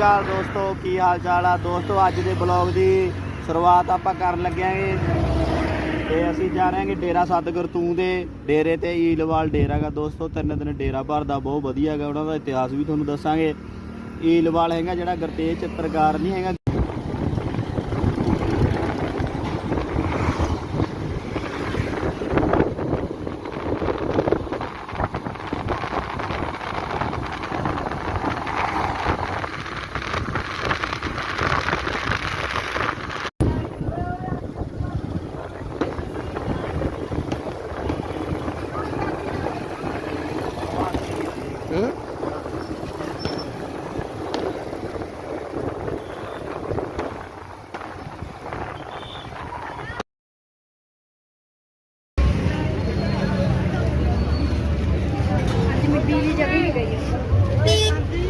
ਕਾਲ ਦੋਸਤੋ, ਕੀ ਹਾਲ ਚਾਲ ਆ? ਦੋਸਤੋ, ਅੱਜ ਦੇ ਬਲੌਗ ਦੀ ਸ਼ੁਰੂਆਤ ਆਪਾਂ ਕਰਨ ਲੱਗਿਆਂਗੇ ਤੇ ਅਸੀਂ ਜਾ ਰਹੇ ਹਾਂਗੇ ਡੇਰਾ ਸਤਗੁਰ ਤੂੰ ਦੇ ਡੇਰੇ ਤੇ, ਈਲਵਾਲ ਡੇਰਾ ਗਾ। ਦੋਸਤੋ, ਤਿੰਨ ਦਿਨ ਡੇਰਾ ਭਰਦਾ, ਬਹੁਤ ਵਧੀਆ ਗਾ। ਉਹਨਾਂ ਦਾ ਇਤਿਹਾਸ ਵੀ ਤੁਹਾਨੂੰ ਦੱਸਾਂਗੇ। ਈਲਵਾਲ ਹੈਗਾ ਜਿਹੜਾ ਗੁਰਤੇਜ ਚਿੱਤਰਕਾਰ ਨਹੀਂ ਹੈਗਾ ਅੱਜ ਮਿੱਟੀ ਦੀ ਜਗ੍ਹਾ ਨਹੀਂ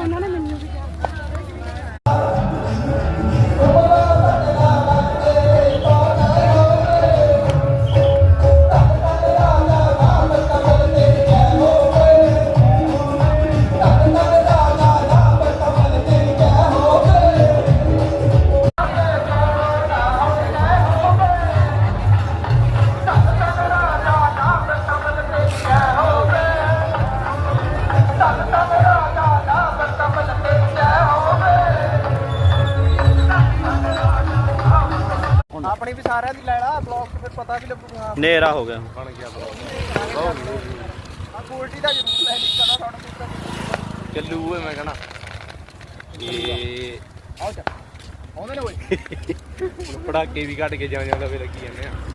ਉਹਨਾਂ ਨੇ ਆਪਣੀ ਵੀ ਸਾਰਿਆਂ ਦੀ ਲੈ ਲਾ ਬਲੌਗ ਤੇ ਫਿਰ ਪਤਾ ਵੀ ਲੱਗੂਗਾ ਹਨੇਰਾ ਹੋ ਗਿਆ। ਆ ਗੋਲਡੀ ਦਾ ਜ਼ਰੂਰ ਲੈ ਲਈ ਕਦਾ ਤੁਹਾਡਾ ਪੁੱਤਰ ਚੱਲੂ ਏ ਮੈਂ ਕਹਣਾ। ਇਹ ਆਓ ਆਉਂਦੇ ਨੇ ਓਏ। ਪੜਾਕੇ ਵੀ ਕੱਢ ਕੇ ਜਾਂ ਜਾਂਦਾ ਫੇ ਲੱਗੀ ਜਾਂਦੇ ਆ।